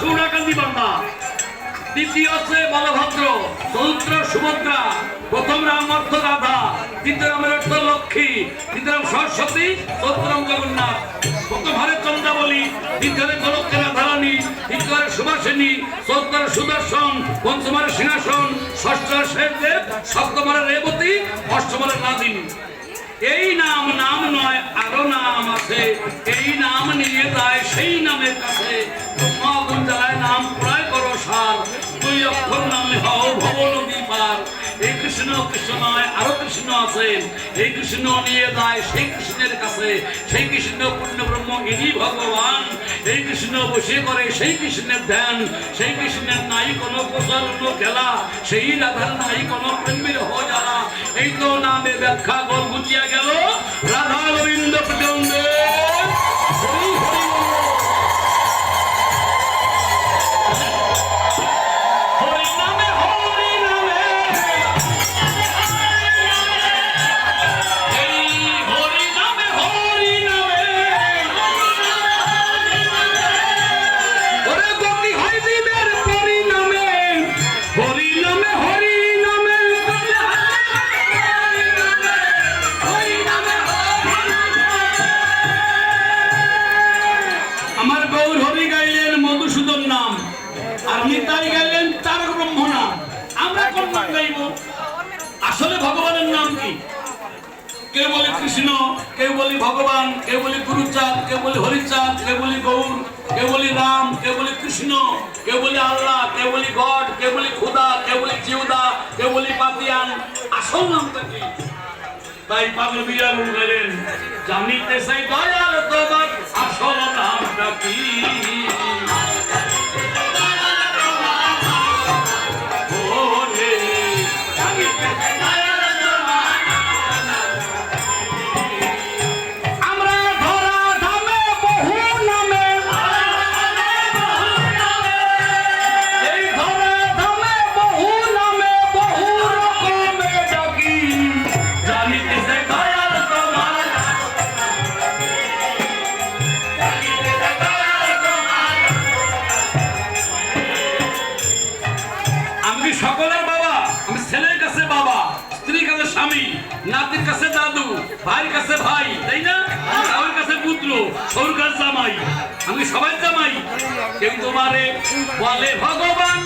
সুরাকান্দি বান্দা দ্বিতীয় হচ্ছে বলভদ্র চতুর্থ সুভদ্রা, প্রথম রাম অর্থ রাধা তৃতীয় রামের অর্থ লক্ষ্মী তৃতীয় রাম সরস্বতী, চতুর্থ রাম জগন্নাথ। প্রথম হারে চন্দ্রাবলী, দ্বিতীয় হারে রাধারানী তৃতীয় সুভাষিনী, চতুর্থ সুদর্শন, পঞ্চম সিংহাসন, ষষ্ঠ হারে শেষদেব সপ্তম রেবতী, অষ্টম হারে নাদিনী। এই নাম নাম নয়, আরও নাম আছে। এই নাম নিয়ে যায় সেই নামের কাছে। যায়, সেই কৃষ্ণ পূর্ণ ব্রহ্ম সেই কৃষ্ণের ধ্যান। সেই কৃষ্ণের নাই কোনো প্রচারণ খেলা। সেই রাধার নাই কোনো প্রেমের এই তো নামে ব্যাখ্যা গোল গুছিয়া গেল। রাধা গোবিন্দ কোন নাম গাইব আসলে ভগবানের নাম কি কেউ বলে কৃষ্ণ কেউ বলি ভগবান কেউ বলি গুরুচাঁদ কেউ বলি হরিচাঁদ কেউ বলি গৌর কেউ বলি রাম কেউ বলি কৃষ্ণ কেউ বলি আল্লাহ কেউ বলি গড কেউ বলি খুদা কেউ বলি জিউদা কেউ বলি পাতিয়ান আসল নামটা কি তাই পাগল বিয়া বললেন জানিতে চাই দয়াল তোমার আসল নামটা কি আমি সকলের বাবা, আমি ছেলের কাছে বাবা, স্ত্রীর কাছে স্বামী, নাতির কাছে দাদু ভাই কাছে ভাই, তাই না? আমার কাছে পুত্র সৌর কাছে জামাই। আমি সবাই জামাই। কেউ তোমারে বলে, ভগবান